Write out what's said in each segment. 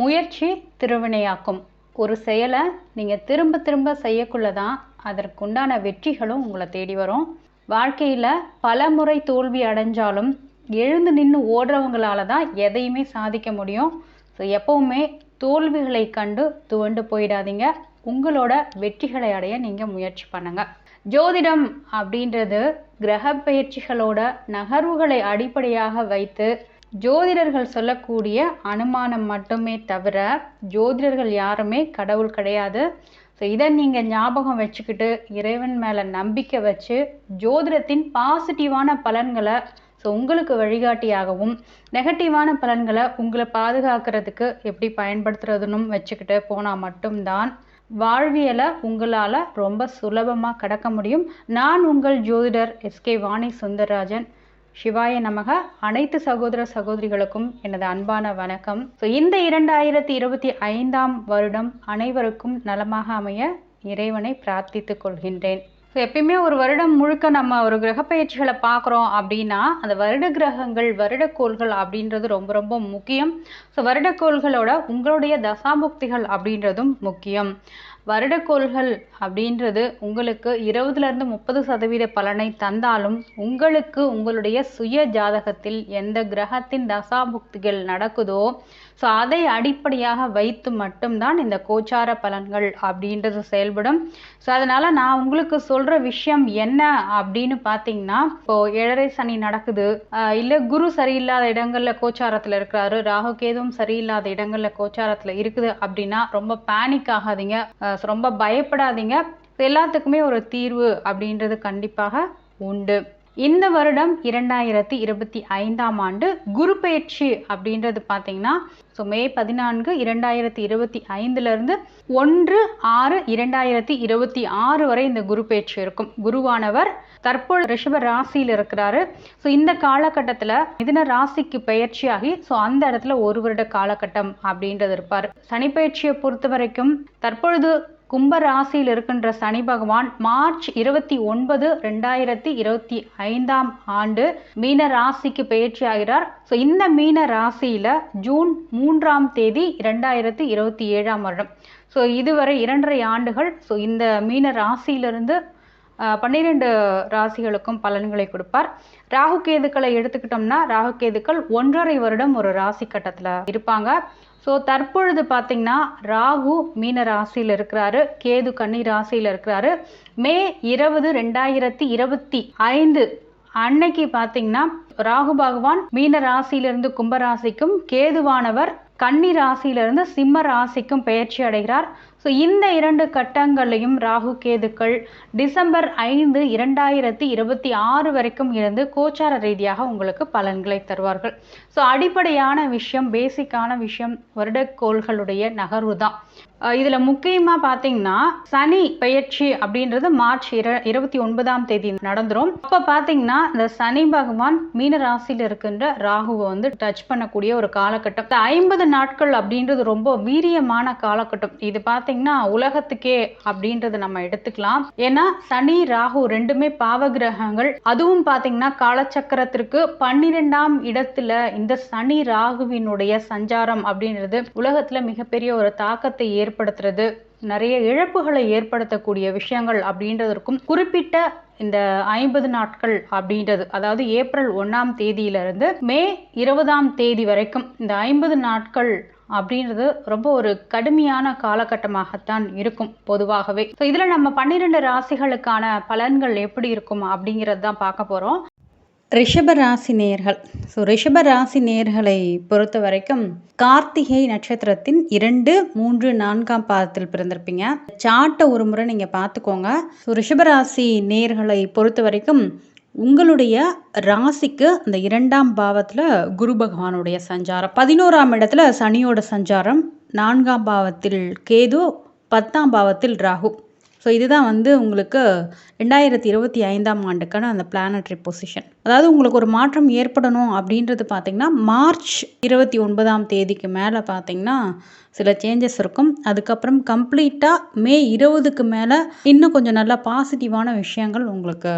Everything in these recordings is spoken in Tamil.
முயற்சி திருவினையாக்கும். ஒரு செயலை நீங்கள் திரும்ப திரும்ப செய்யக்குள்ள தான் அதற்குண்டான வெற்றிகளும் உங்களை தேடி வரும். வாழ்க்கையில் பல முறை தோல்வி அடைஞ்சாலும் எழுந்து நின்று ஓடுறவங்களால தான் எதையுமே சாதிக்க முடியும். ஸோ எப்போவுமே தோல்விகளை கண்டு துவண்டு போயிடாதீங்க. உங்களோட வெற்றிகளை அடைய நீங்கள் முயற்சி பண்ணுங்கள் ஜோதிடம் அப்படின்றது கிரக பயிற்சிகளோட நகர்வுகளை அடிப்படையாக வைத்து ஜோதிடர்கள் சொல்லக்கூடிய அனுமானம் மட்டுமே தவிர ஜோதிடர்கள் யாருமே கடவுள் கிடையாது. ஸோ இதை நீங்கள் ஞாபகம் வச்சுக்கிட்டு இறைவன் மேலே நம்பிக்கை வச்சு ஜோதிடத்தின் பாசிட்டிவான பலன்களை ஸோ உங்களுக்கு வழிகாட்டியாகவும் நெகட்டிவான பலன்களை உங்களை பாதுகாக்கிறதுக்கு எப்படி பயன்படுத்துறதுன்னு வச்சுக்கிட்டு போனால் மட்டும்தான் வாழ்வியலை உங்களால் ரொம்ப சுலபமாக கடக்க முடியும். நான் உங்கள் ஜோதிடர் எஸ்கே வாணி சுந்தரராஜன். சிவாய நமக. அனைத்து சகோதர சகோதரிகளுக்கும் எனது அன்பான வணக்கம். ஸோ இந்த இரண்டாயிரத்தி இருபத்தி ஐந்தாம் வருடம் அனைவருக்கும் நலமாக அமைய இறைவனை பிரார்த்தித்துக் கொள்கின்றேன். ஸோ எப்பயுமே ஒரு வருடம் முழுக்க நம்ம ஒரு கிரக பயிற்சிகளை பார்க்குறோம் அப்படின்னா அந்த வருட கிரகங்கள் வருடக்கோள்கள் அப்படின்றது ரொம்ப ரொம்ப முக்கியம். ஸோ வருடக்கோள்களோட உங்களுடைய தசாபுக்திகள் அப்படின்றதும் முக்கியம். வருடக்கோள்கள் அப்படின்றது உங்களுக்கு இருபதுலேருந்து முப்பது சதவீத பலனை தந்தாலும் உங்களுக்கு உங்களுடைய சுய ஜாதகத்தில் எந்த கிரகத்தின் தசாபுக்திகள் நடக்குதோ ஸோ அதை அடிப்படையாக வைத்து மட்டும்தான் இந்த கோச்சார பலன்கள் அப்படின்றது செயல்படும். ஸோ அதனால் நான் உங்களுக்கு சொல்கிற விஷயம் என்ன அப்படின்னு பார்த்தீங்கன்னா இப்போ ஏழரை சனி நடக்குது. இல்லை குரு சரியில்லாத இடங்களில் கோச்சாரத்தில் இருக்கிறாரு. ராகு கேதுவும் சரியில்லாத இடங்களில் கோச்சாரத்தில் இருக்குது அப்படின்னா ரொம்ப பேனிக் ஆகாதீங்க. ரொம்ப பயப்படாதீங்க. எல்லாத்துக்குமே ஒரு தீர்வு அப்படின்றது கண்டிப்பாக உண்டு. இந்த வருடம் இரண்டாயிரத்தி இருபத்தி ஐந்தாம் ஆண்டு குரு பயிற்சி அப்படின்றது பார்த்தீங்கன்னா ஸோ மே பதினான்கு இரண்டாயிரத்தி இருபத்தி ஐந்துலேருந்து ஒன்று ஆறு இரண்டாயிரத்தி இருபத்தி ஆறு வரை இந்த குரு பயிற்சி இருக்கும். குருவானவர் தற்போது ரிஷப ராசியில் இருக்கிறாரு. ஸோ இந்த காலகட்டத்தில் மிதின ராசிக்கு பயிற்சியாகி ஸோ அந்த இடத்துல ஒரு வருட காலகட்டம் அப்படின்றது இருப்பார். சனி பயிற்சியை பொறுத்த வரைக்கும் தற்பொழுது கும்ப ராசியில் இருக்கின்ற சனி பகவான் மார்ச் இருபத்தி ஒன்பது ரெண்டாயிரத்தி இருபத்தி ஐந்தாம் ஆண்டு மீன ராசிக்கு பயிற்சி ஆகிறார். ஸோ இந்த மீன ராசியில ஜூன் மூன்றாம் தேதி இரண்டாயிரத்தி இருபத்தி ஏழாம் வருடம். ஸோ இதுவரை இரண்டரை ஆண்டுகள் ஸோ இந்த மீன ராசியிலிருந்து பன்னிரெண்டு ராசிகளுக்கும் பலன்களை கொடுப்பார். ராகு கேதுக்களை எடுத்துக்கிட்டோம்னா ராகு கேதுக்கள் ஒன்றரை வருடம் ஒரு ராசி கட்டத்தில் இருப்பாங்க. ஸோ தற்பொழுது பார்த்தீங்கன்னா ராகு மீன ராசியில் இருக்கிறாரு கேது கன்னி ராசியில் இருக்கிறாரு. மே இருபது ரெண்டாயிரத்தி இருபத்தி ஐந்து அன்னைக்கு பார்த்தீங்கன்னா ராகு பகவான் மீன ராசியிலிருந்து கும்பராசிக்கும் கேதுவானவர் கன்னி ராசியிலிருந்து சிம்ம ராசிக்கும் பயிற்சி அடைகிறார். ஸோ இந்த இரண்டு கட்டங்களையும் ராகு கேதுக்கள் டிசம்பர் ஐந்து இரண்டாயிரத்தி இருபத்தி ஆறு வரைக்கும் இருந்து கோச்சார ரீதியாக உங்களுக்கு பலன்களை தருவார்கள். ஸோ அடிப்படையான விஷயம் பேசிக்கான விஷயம் வருடக்கோள்களுடைய நகர்வு தான் இதில் முக்கியமாக பார்த்தீங்கன்னா சனி பயிற்சி அப்படின்றது மார்ச் இர இருபத்தி ஒன்பதாம் தேதி நடந்துரும். அப்போ பார்த்தீங்கன்னா இந்த சனி பகவான் மீன ராசியில் இருக்கின்ற ராகுவை வந்து டச் பண்ணக்கூடிய ஒரு காலகட்டம். இந்த ஐம்பது நாட்கள் அப்படின்றது ரொம்ப வீரியமான காலகட்டம். இது பார்த்தீங்கன்னா உலகத்துக்கே அப்படின்றத நம்ம எடுத்துக்கலாம். ஏன்னா சனி ராகு ரெண்டுமே பாவ கிரகங்கள் அதுவும் பார்த்தீங்கன்னா காலச்சக்கரத்திற்கு பன்னிரெண்டாம் இடத்துல இந்த சனி ராகுவினுடைய சஞ்சாரம் அப்படின்றது உலகத்தில் மிகப்பெரிய ஒரு தாக்கத்தை ஏற்படுத்துறது நிறைய இழப்புகளை ஏற்படுத்தக்கூடிய விஷயங்கள் அப்படின்றதற்கும் குறிப்பிட்ட இந்த ஐம்பது நாட்கள் அப்படின்றது அதாவது ஏப்ரல் ஒன்றாம் தேதியிலிருந்து மே இருபதாம் தேதி வரைக்கும் இந்த ஐம்பது நாட்கள் அப்படின்றது ரொம்ப ஒரு கடுமையான காலகட்டமாகத்தான் இருக்கும் பொதுவாகவே. ஸோ இதில் நம்ம பன்னிரெண்டு ராசிகளுக்கான பலன்கள் எப்படி இருக்கும் அப்படிங்கிறது தான் பார்க்க போகிறோம் ரிஷப ராசி நேர்கள். ஸோ ரிஷப ராசி நேர்களை பொறுத்த வரைக்கும் கார்த்திகை நட்சத்திரத்தின் இரண்டு மூன்று நான்காம் பாதத்தில் பிறந்திருப்பீங்க. சாட்டை ஒரு முறை நீங்கள் பார்த்துக்கோங்க. ஸோ ரிஷபராசி நேர்களை பொறுத்த வரைக்கும் உங்களுடைய ராசிக்கு அந்த இரண்டாம் பாவத்தில் குரு பகவானுடைய சஞ்சாரம். பதினோராம் இடத்துல சனியோட சஞ்சாரம். நான்காம் பாவத்தில் கேது பத்தாம் பாவத்தில் ராகு. ஸோ இதுதான் வந்து உங்களுக்கு ரெண்டாயிரத்தி இருபத்தி ஐந்தாம் ஆண்டுக்கான அந்த பிளானட்ரி பொசிஷன் அதாவது உங்களுக்கு ஒரு மாற்றம் ஏற்படணும் அப்படின்றது பார்த்திங்கன்னா மார்ச் இருபத்தி ஒன்பதாம் தேதிக்கு மேலே பார்த்திங்கன்னா சில சேஞ்சஸ் இருக்கும். அதுக்கப்புறம் கம்ப்ளீட்டாக மே இருபதுக்கு மேலே இன்னும் கொஞ்சம் நல்லா பாசிட்டிவான விஷயங்கள் உங்களுக்கு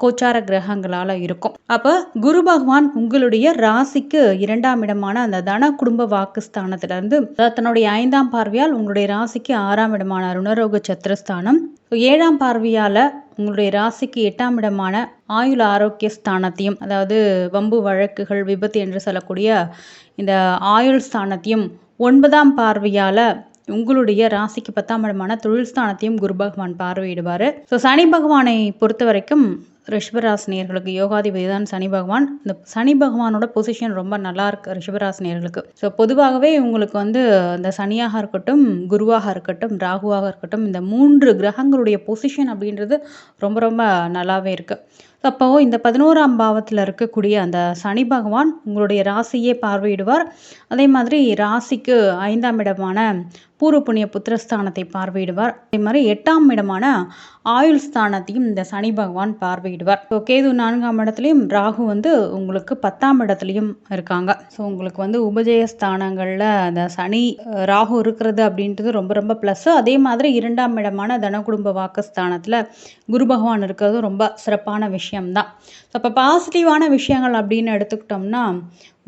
கோச்சார கிரகங்களால் இருக்கும். அப்போ குரு பகவான் உங்களுடைய ராசிக்கு இரண்டாம் இடமான அந்த தன குடும்ப வாக்குஸ்தானத்திலிருந்து தன்னுடைய ஐந்தாம் பார்வையால் உங்களுடைய ராசிக்கு ஆறாம் இடமான ருணரோக சத்திரஸ்தானம் ஏழாம் பார்வையால் உங்களுடைய ராசிக்கு எட்டாம் இடமான ஆயுள் ஆரோக்கிய ஸ்தானத்தையும் அதாவது வம்பு வழக்குகள் விபத்து என்று சொல்லக்கூடிய இந்த ஆயுள் ஸ்தானத்தையும் ஒன்பதாம் பார்வையால் உங்களுடைய ராசிக்கு பத்தாம் இடமான தொழில் ஸ்தானத்தையும் குரு பகவான் பார்வையிடுவார். ஸோ சனி பகவானை பொறுத்த வரைக்கும் ரிஷபராசினியர்களுக்கு யோகாதிபதி தான் சனி பகவான். இந்த சனி பகவானோட பொசிஷன் ரொம்ப நல்லா இருக்கு ரிஷபராசினியர்களுக்கு. ஸோ பொதுவாகவே உங்களுக்கு வந்து இந்த சனியாக இருக்கட்டும் குருவாக இருக்கட்டும் ராகுவாக இருக்கட்டும் இந்த மூன்று கிரகங்களுடைய பொசிஷன் அப்படின்றது ரொம்ப ரொம்ப நல்லாவே இருக்குது அப்போ இந்த பதினோராம் பாவத்தில் இருக்கக்கூடிய அந்த சனி பகவான் உங்களுடைய ராசியே பார்வையிடுவார். அதே மாதிரி ராசிக்கு ஐந்தாம் இடமான பூர்வ புண்ணிய புத்திரஸ்தானத்தை பார்வையிடுவார். அதே மாதிரி எட்டாம் இடமான ஆயுள் ஸ்தானத்தையும் இந்த சனி பகவான் பார்வையிடுவார். ஸோ கேது நான்காம் இடத்துலையும் ராகு வந்து உங்களுக்கு பத்தாம் இடத்துலையும் இருக்காங்க. ஸோ உங்களுக்கு வந்து உபஜய ஸ்தானங்களில் அந்த சனி ராகு இருக்கிறது அப்படின்றது ரொம்ப ரொம்ப ப்ளஸ்ஸு அதே மாதிரி இரண்டாம் இடமான தனகுடும்ப வாக்குஸ்தானத்தில் குரு பகவான் இருக்கிறது ரொம்ப சிறப்பான விஷயம். விஷயம்தான். அப்போ பாசிட்டிவான விஷயங்கள் அப்படின்னு எடுத்துக்கிட்டோம்னா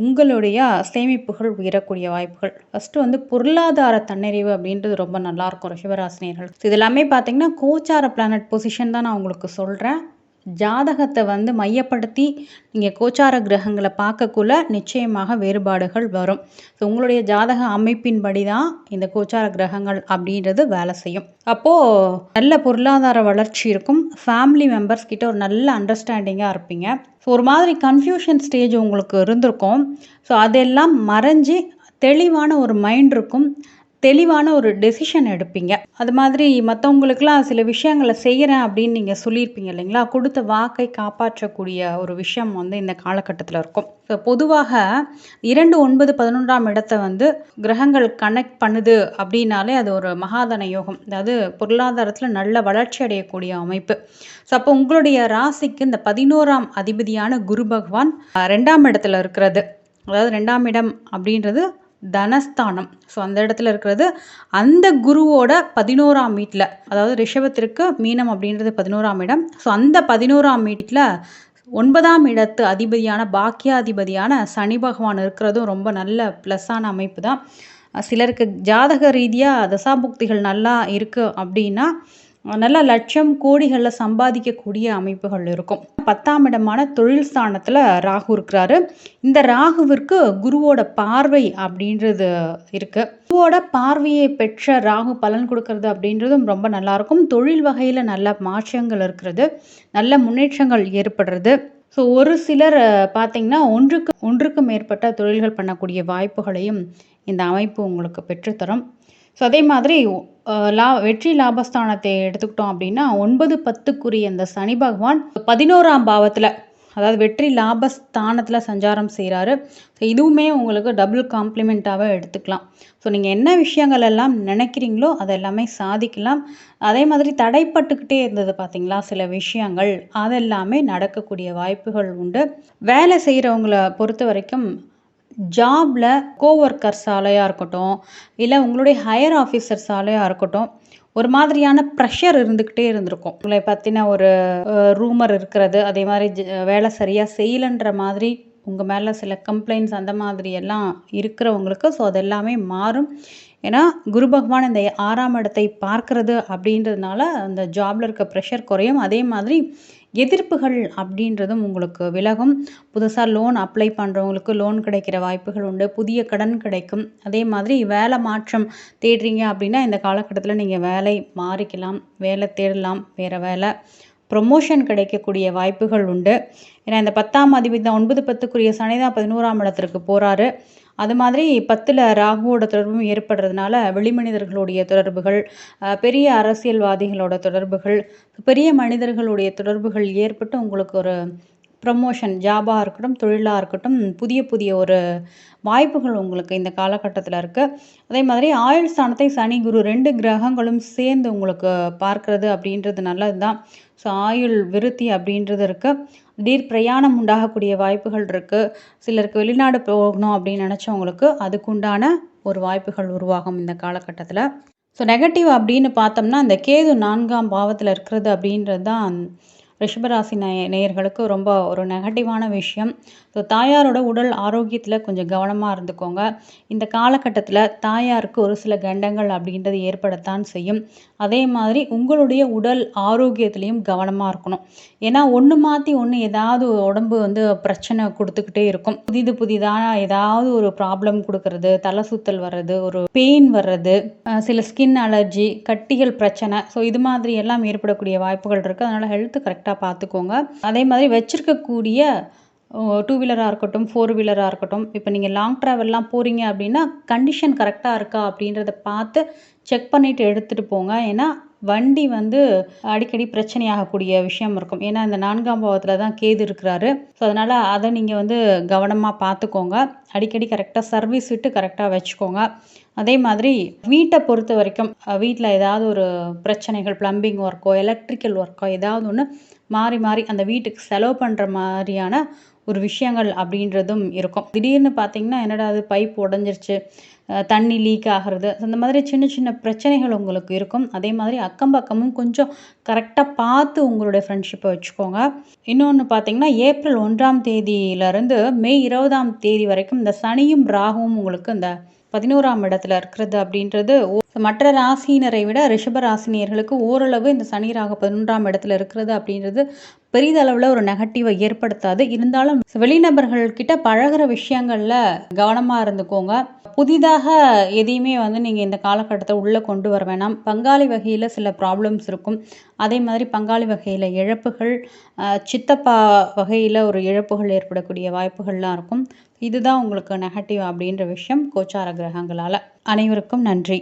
உங்களுடைய சேமிப்புகள் உயரக்கூடிய வாய்ப்புகள். ஃபஸ்ட்டு வந்து பொருளாதார தன்னிறைவு அப்படின்றது ரொம்ப நல்லாயிருக்கும் ரிஷபராசினியர்கள். இது எல்லாமே பார்த்தீங்கன்னா கோச்சார பிளானட் பொசிஷன் தான் நான் உங்களுக்கு சொல்கிறேன் ஜாதகத்தை வந்து மையப்படுத்தி நீங்கள் கோச்சார கிரகங்களை பார்க்கக்குள்ள நிச்சயமாக வேறுபாடுகள் வரும். ஸோ உங்களுடைய ஜாதக அமைப்பின்படி தான் இந்த கோச்சார கிரகங்கள் அப்படின்றது வேலை செய்யும். அப்போது நல்ல பொருளாதார வளர்ச்சி இருக்கும். ஃபேமிலி மெம்பர்ஸ் கிட்ட ஒரு நல்ல அண்டர்ஸ்டாண்டிங்காக இருப்பீங்க. ஸோ ஒரு மாதிரி கன்ஃபியூஷன் ஸ்டேஜ் உங்களுக்கு இருந்திருக்கும். ஸோ அதெல்லாம் மறைஞ்சு தெளிவான ஒரு மைண்ட் இருக்கும். தெளிவான ஒரு டெசிஷன் எடுப்பீங்க. அது மாதிரி மற்றவங்களுக்குலாம் சில விஷயங்களை செய்கிறேன் அப்படின்னு நீங்கள் சொல்லியிருப்பீங்க இல்லைங்களா? கொடுத்த வாக்கை காப்பாற்றக்கூடிய ஒரு விஷயம் வந்து இந்த காலகட்டத்தில் இருக்கும். ஸோ பொதுவாக இரண்டு ஒன்பது பதினொன்றாம் இடத்தை வந்து கிரகங்கள் கனெக்ட் பண்ணுது அப்படின்னாலே அது ஒரு மகாதன யோகம். அதாவது பொருளாதாரத்தில் நல்ல வளர்ச்சி அடையக்கூடிய அமைப்பு. ஸோ அப்போ உங்களுடைய ராசிக்கு இந்த பதினோராம் அதிபதியான குரு பகவான் ரெண்டாம் இடத்துல இருக்கிறது. அதாவது ரெண்டாம் இடம் அப்படின்றது தனஸ்தானம். ஸோ அந்த இடத்துல இருக்கிறது அந்த குருவோட பதினோராம் வீட்டில் அதாவது ரிஷபத்திற்கு மீனம் அப்படின்றது பதினோராம் இடம். ஸோ அந்த பதினோராம் வீட்டில் ஒன்பதாம் இடத்து அதிபதியான பாக்கியாதிபதியான சனி பகவான் இருக்கிறதும் ரொம்ப நல்ல ப்ளஸ்ஸான அமைப்பு தான். சிலருக்கு ஜாதக ரீதியாக தசாபுக்திகள் நல்லா இருக்குது அப்படின்னா நல்ல லட்சம் கோடிகளில் சம்பாதிக்கக்கூடிய அமைப்புகள் இருக்கும். பத்தாம் இடமான தொழில் ஸ்தானத்தில் ராகு இருக்கிறாரு. இந்த ராகுவிற்கு குருவோட பார்வை அப்படின்றது இருக்கு. குருவோட பார்வையை பெற்ற ராகு பலன் கொடுக்கறது அப்படின்றதும் ரொம்ப நல்லாயிருக்கும் தொழில் வகையில் நல்ல மாற்றங்கள் இருக்கிறது. நல்ல முன்னேற்றங்கள் ஏற்படுறது. ஸோ ஒரு சிலர் பார்த்தீங்கன்னா ஒன்றுக்கு ஒன்றுக்கு மேற்பட்ட தொழில்கள் பண்ணக்கூடிய வாய்ப்புகளையும் இந்த அமைப்பு உங்களுக்கு பெற்றுத்தரும். ஸோ அதே மாதிரி லா வெற்றி லாபஸ்தானத்தை எடுத்துக்கிட்டோம் அப்படின்னா ஒன்பது பத்துக்குரிய இந்த சனி பகவான் பதினோராம் பாவத்தில் அதாவது வெற்றி லாபஸ்தானத்தில் சஞ்சாரம் செய்கிறாரு ஸோ இதுவுமே உங்களுக்கு டபுள் காம்ப்ளிமெண்ட்டாகவே எடுத்துக்கலாம். ஸோ நீங்கள் என்ன விஷயங்கள் எல்லாம் நினைக்கிறீங்களோ அதெல்லாமே சாதிக்கலாம். அதே மாதிரி தடைப்பட்டுக்கிட்டே இருந்தது பார்த்தீங்களா சில விஷயங்கள். அதெல்லாமே நடக்கக்கூடிய வாய்ப்புகள் உண்டு. வேலை செய்கிறவங்கள பொறுத்த வரைக்கும் ஜாபில் கோஒர்க்கர்ஸாலையாக இருக்கட்டும் இல்லை உங்களுடைய ஹையர் ஆஃபீஸர்ஸாலையாக இருக்கட்டும் ஒரு மாதிரியான ப்ரெஷர் இருந்துக்கிட்டே இருந்திருக்கும். உங்களை பற்றின ஒரு ரூமர் இருக்கிறது அதே மாதிரி வேலை சரியாக செய்யலைன்ற மாதிரி உங்கள் மேலே சில கம்ப்ளைண்ட்ஸ் அந்த மாதிரி எல்லாம் இருக்கிறவங்களுக்கு ஸோ அது எல்லாமே மாறும். ஏன்னா குரு பகவான் இந்த ஆறாம் இடத்தை பார்க்கறது அப்படின்றதுனால அந்த ஜாபில் இருக்க ப்ரெஷர் குறையும். அதே மாதிரி எதிர்ப்புகள் அப்படின்றதும் உங்களுக்கு விலகும். புதுசாக லோன் அப்ளை பண்ணுறவங்களுக்கு லோன் கிடைக்கிற வாய்ப்புகள் உண்டு. புதிய கடன் கிடைக்கும். அதே மாதிரி வேலை மாற்றம் தேடுறீங்க அப்படின்னா இந்த காலகட்டத்தில் நீங்கள் வேலை மாறிக்கலாம். வேலை தேடலாம். வேறு வேலை. ப்ரொமோஷன் கிடைக்கக்கூடிய வாய்ப்புகள் உண்டு. ஏன்னா இந்த பத்தாம் அதிபதி தான் ஒன்பது பத்துக்குரிய சனிதான் பதினோராம் இடத்திற்கு போகிறாரு அது மாதிரி பத்தில் ராகுவோட தொடர்பும் ஏற்படுறதுனால வெளிமனிதர்களுடைய தொடர்புகள் பெரிய அரசியல்வாதிகளோட தொடர்புகள் பெரிய மனிதர்களுடைய தொடர்புகள் ஏற்பட்டு உங்களுக்கு ஒரு ப்ரமோஷன் ஜாபாக இருக்கட்டும் தொழிலாக இருக்கட்டும் புதிய புதிய ஒரு வாய்ப்புகள் உங்களுக்கு இந்த காலகட்டத்தில் இருக்குது அதே மாதிரி ஆயுள் ஸ்தானத்தை சனி குரு ரெண்டு கிரகங்களும் சேர்ந்து உங்களுக்கு பார்க்கறது அப்படின்றது நல்லது தான் ஸோ ஆயுள் விருத்தி அப்படின்றது இருக்குது திடீர் பிரயாணம் உண்டாகக்கூடிய வாய்ப்புகள் இருக்குது சிலருக்கு வெளிநாடு போகணும் அப்படின்னு நினச்சவங்களுக்கு அதுக்குண்டான ஒரு வாய்ப்புகள் உருவாகும் இந்த காலகட்டத்தில். ஸோ நெகட்டிவ் அப்படின்னு பார்த்தோம்னா அந்த கேது நான்காம் பாவத்தில் இருக்கிறது அப்படின்றது தான் ரிஷபராசி நேயர்களுக்கு ரொம்ப ஒரு நெகட்டிவான விஷயம். ஸோ தாயாரோட உடல் ஆரோக்கியத்தில் கொஞ்சம் கவனமாக இருந்துக்கோங்க. இந்த காலகட்டத்தில் தாயாருக்கு ஒரு சில கண்டங்கள் அப்படின்றது ஏற்படத்தான் செய்யும். அதே மாதிரி உங்களுடைய உடல் ஆரோக்கியத்துலேயும் கவனமாக இருக்கணும். ஏன்னா ஒன்று மாற்றி ஒன்று ஏதாவது உடம்பு வந்து பிரச்சனை கொடுத்துக்கிட்டே இருக்கும். புதிது புதிதான ஏதாவது ஒரு ப்ராப்ளம் கொடுக்கறது தலை சுத்தல் வர்றது ஒரு பெயின் வர்றது சில ஸ்கின் அலர்ஜி கட்டிகள் பிரச்சனை. ஸோ இது மாதிரி எல்லாம் ஏற்படக்கூடிய வாய்ப்புகள் இருக்குது அதனால் ஹெல்த்து கரெக்டாக பார்த்துக்கோங்க அதே மாதிரி வச்சிருக்கக்கூடிய டூ வீலராக இருக்கட்டும் ஃபோர் வீலராக இருக்கட்டும் இப்போ நீங்கள் லாங் ட்ராவல்லாம் போகிறீங்க அப்படின்னா கண்டிஷன் கரெக்டாக இருக்கா அப்படின்றத பார்த்து செக் பண்ணிவிட்டு எடுத்துகிட்டு போங்க. ஏன்னா வண்டி வந்து அடிக்கடி பிரச்சனையாகக்கூடிய விஷயம் இருக்கும். ஏன்னா இந்த நான்காம் பாவத்தில் தான் கேது இருக்கிறாரு. ஸோ அதனால் அதை நீங்கள் வந்து கவனமாக பார்த்துக்கோங்க. அடிக்கடி கரெக்டாக சர்வீஸ் விட்டு கரெக்டாக வச்சுக்கோங்க. அதே மாதிரி வீட்டை பொறுத்த வரைக்கும் வீட்டில் ஏதாவது ஒரு பிரச்சனைகள் ப்ளம்பிங் ஒர்க்கோ எலக்ட்ரிக்கல் ஒர்க்கோ ஏதாவது ஒன்று மாறி மாறி அந்த வீட்டுக்கு செலவு பண்ணுற மாதிரியான ஒரு விஷயங்கள் அப்படின்றதும் இருக்கும். திடீர்னு பார்த்தீங்கன்னா என்னடா அது பைப் உடஞ்சிருச்சு தண்ணி லீக் ஆகிறது அந்த மாதிரி சின்ன சின்ன பிரச்சனைகள் உங்களுக்கு இருக்கும். அதே மாதிரி அக்கம் பக்கமும் கொஞ்சம் கரெக்டாக பார்த்து உங்களுடைய ஃப்ரெண்ட்ஷிப்பை வச்சுக்கோங்க. இன்னொன்று பார்த்தீங்கன்னா ஏப்ரல் ஒன்றாம் தேதியிலேருந்து மே இருபதாம் தேதி வரைக்கும் இந்த சனியும் ராகுவும் உங்களுக்கு இந்த பதினோராம் இடத்துல இருக்கிறது அப்படின்றது ஓ- மற்ற ராசியினரை விட ரிஷப ராசினியர்களுக்கு ஓரளவு இந்த சனி ராக பதினொன்றாம் இடத்துல இருக்கிறது அப்படின்றது பெரிதளவில் ஒரு நெகட்டிவை ஏற்படுத்தாது. இருந்தாலும் வெளிநபர்கள் கிட்ட பழகுற விஷயங்களில் கவனமாக இருந்துக்கோங்க. புதிதாக எதையுமே வந்து நீங்கள் இந்த காலகட்டத்தை உள்ளே கொண்டு வர வேணாம். பங்காளி வகையில் சில ப்ராப்ளம்ஸ் இருக்கும். அதே மாதிரி பங்காளி வகையில் இழப்புகள் சித்தப்பா வகையில் ஒரு இழப்புகள் ஏற்படக்கூடிய வாய்ப்புகள்லாம் இருக்கும். இதுதான் உங்களுக்கு நெகட்டிவ் அப்படின்ற விஷயம் கோச்சார கிரகங்களால். அனைவருக்கும் நன்றி.